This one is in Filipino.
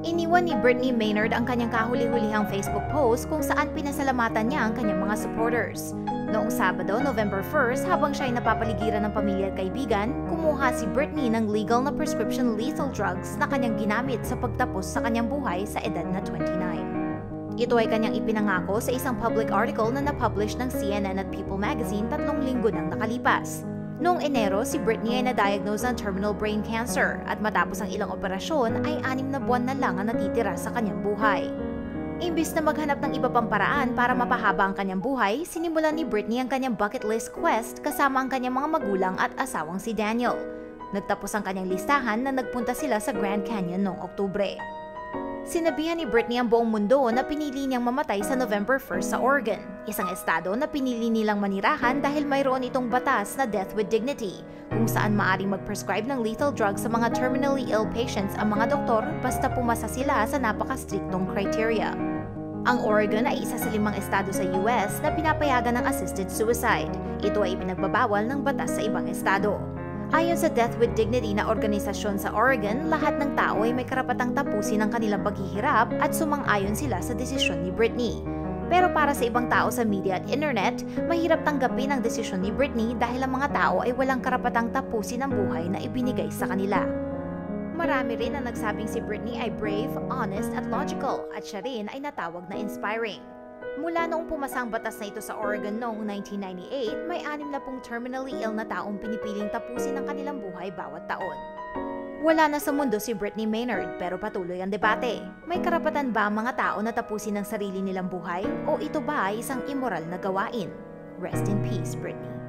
Iniwan ni Britney Maynard ang kanyang kahuli-hulihang Facebook post kung saan pinasalamatan niya ang kanyang mga supporters. Noong Sabado, November 1st, habang siya ay napapaligiran ng pamilya at kaibigan, kumuha si Britney ng legal na prescription lethal drugs na kanyang ginamit sa pagtapos sa kanyang buhay sa edad na 29. Ito ay kanyang ipinangako sa isang public article na napublish ng CNN at People magazine tatlong linggo nang nakalipas. Noong Enero, si Britney ay na-diagnose ng terminal brain cancer at matapos ang ilang operasyon ay anim na buwan na lang ang natitira sa kanyang buhay. Imbis na maghanap ng iba pang paraan para mapahaba ang kanyang buhay, sinimulan ni Britney ang kanyang bucket list quest kasama ang kanyang mga magulang at asawang si Daniel. Nagtapos ang kanyang listahan na nagpunta sila sa Grand Canyon noong Oktubre. Sinabihan ni Britney ang buong mundo na pinili niyang mamatay sa November 1st sa Oregon, isang estado na pinili nilang manirahan dahil mayroon itong batas na death with dignity, kung saan maaring mag-prescribe ng lethal drugs sa mga terminally ill patients ang mga doktor basta pumasa sila sa napaka-striktong criteria. Ang Oregon ay isa sa limang estado sa US na pinapayagan ng assisted suicide. Ito ay pinagbabawal ng batas sa ibang estado. Ayon sa Death with Dignity na organisasyon sa Oregon, lahat ng tao ay may karapatang tapusin ang kanilang paghihirap at sumang-ayon sila sa desisyon ni Britney. Pero para sa ibang tao sa media at internet, mahirap tanggapin ang desisyon ni Britney dahil ang mga tao ay walang karapatang tapusin ang buhay na ibinigay sa kanila. Marami rin ang nagsabing si Britney ay brave, honest at logical at siya rin ay natawag na inspiring. Mula noong pumasang batas na ito sa Oregon noong 1998, may anim na pong terminally ill na taong pinipiling tapusin ang kanilang buhay bawat taon. Wala na sa mundo si Britney Maynard pero patuloy ang debate. May karapatan ba ang mga tao na tapusin ang sarili nilang buhay o ito ba ay isang immoral na gawain? Rest in peace, Britney.